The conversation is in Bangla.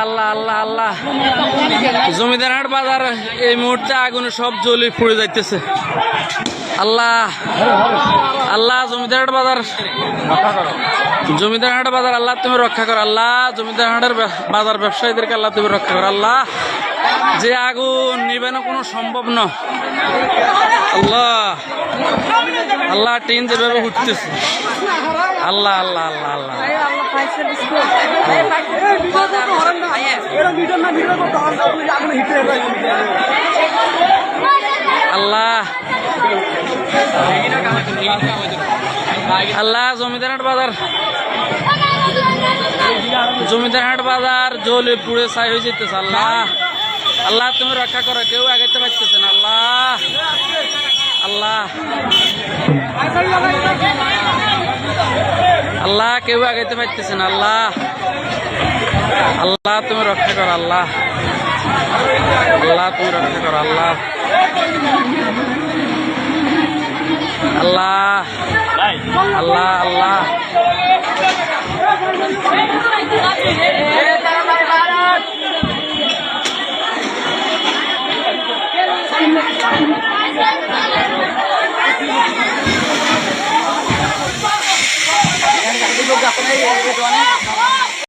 আল্লাহ আল্লাহ আল্লাহ জমিদার হাট বাজার এই মুহূর্তে আগুনে সব জ্বলে পুড়ে যাইতেছে আল্লাহ আল্লাহ জমিদার হাট বাজার জমিদার হাট বাজার আল্লাহ তুমি রক্ষা করো আল্লাহ জমিদার হাটের বাজার ব্যবসায়ীদেরকে আল্লাহ তুমি রক্ষা করো আল্লাহ যে আগুন নিবেন কোনো সম্ভব না আল্লাহ আল্লাহ টিন যেভাবে উঠতেছে আল্লাহ আল্লাহ আল্লাহ আল্লাহ আল্লাহ। আল্লাহ জমিদার হাট বাজার। জমিদার হাট বাজার জলে পুড়ে ছাই হয়ে যেতেছে, আল্লাহ। আল্লাহ, তুমি রক্ষা করো, কেউ আগাইতে পারতেছে না, আল্লাহ। আল্লাহ। আল্লাহ, কেউ আগাইতে পারতেছে না, আল্লাহ। আল্লাহ তুমি রক্ষা করো আল্লাহ। আল্লাহ তুমি রক্ষা করো আল্লাহ। আল্লাহ আল্লাহ আল্লাহ। আপনার